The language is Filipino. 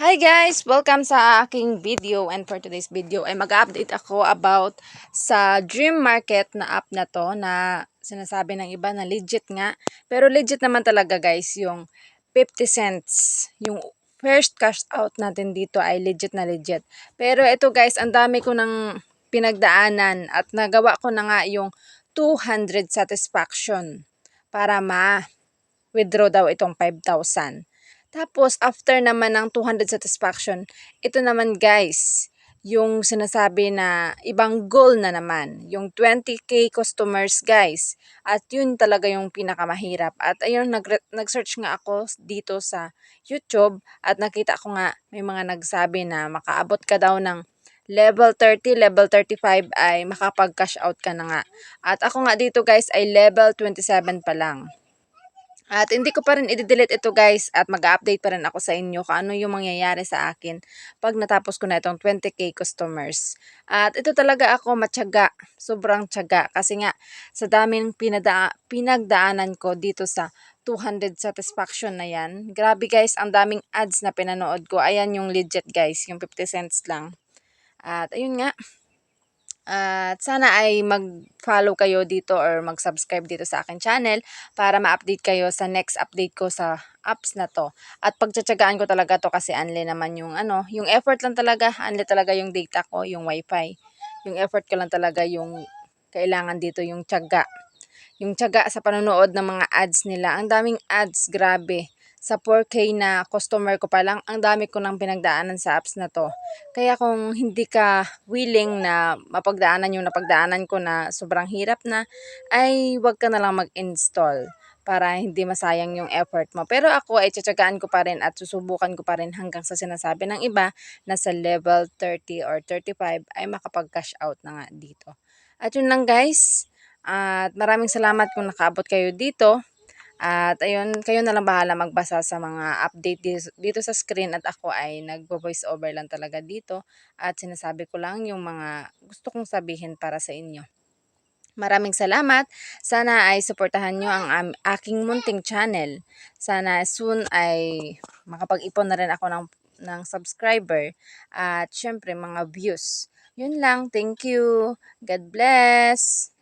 Hi guys! Welcome sa aking video and for today's video ay mag-update ako about sa Dream Market na app na to na sinasabi ng iba na legit nga. Pero legit naman talaga guys yung 50 cents. Yung first cash out natin dito ay legit na legit. Pero ito guys, ang dami ko ng pinagdaanan at nagawa ko na nga yung 200 satisfaction para ma-withdraw daw itong 5,000. Tapos, after naman ng 200 satisfaction, ito naman guys, yung sinasabi na ibang goal na naman, yung 20k customers guys. At yun talaga yung pinakamahirap. At ayun, nag nag-search nga ako dito sa YouTube at nakita ko nga may mga nagsabi na makaabot ka daw ng level 30, level 35 ay makapag-cash out ka na nga. At ako nga dito guys ay level 27 pa lang. At hindi ko pa rin i-delete ito guys at mag-update pa rin ako sa inyo kung ano yung mangyayari sa akin pag natapos ko na itong 20k customers. At ito talaga ako matyaga, sobrang tyaga kasi nga sa daming pinada pinagdaanan ko dito sa 200 satisfaction na yan. Grabe guys, ang daming ads na pinanood ko. Ayan yung legit guys, yung 50 cents lang. At ayun nga, at sana ay mag-follow kayo dito or mag-subscribe dito sa akin channel para ma-update kayo sa next update ko sa apps na to. At pagtsatsagaan ko talaga to kasi anli naman yung ano, yung effort lang talaga, anli talaga yung data ko, yung wifi. Yung effort ko lang talaga yung kailangan dito yung tsaga. Yung tsaga sa panonood ng mga ads nila. Ang daming ads, grabe sa 4K na customer ko pa lang, ang dami ko nang pinagdaanan sa apps na to. Kaya kung hindi ka willing na mapagdaanan yung napagdaanan ko na sobrang hirap na, ay wag ka na lang mag-install para hindi masayang yung effort mo. Pero ako ay tsatsagaan ko pa rin at susubukan ko pa rin hanggang sa sinasabi ng iba na sa level 30 or 35 ay makapag-cash out na nga dito. At yun lang guys. At maraming salamat kung nakaabot kayo dito. At ayun, kayo na lang bahala magbasa sa mga update dito, sa screen at ako ay nagvo-voice over lang talaga dito at sinasabi ko lang yung mga gusto kong sabihin para sa inyo. Maraming salamat. Sana ay suportahan nyo ang aking munting channel. Sana soon ay makapag-ipon na rin ako ng, ng subscriber at syempre mga views. Yun lang. Thank you. God bless.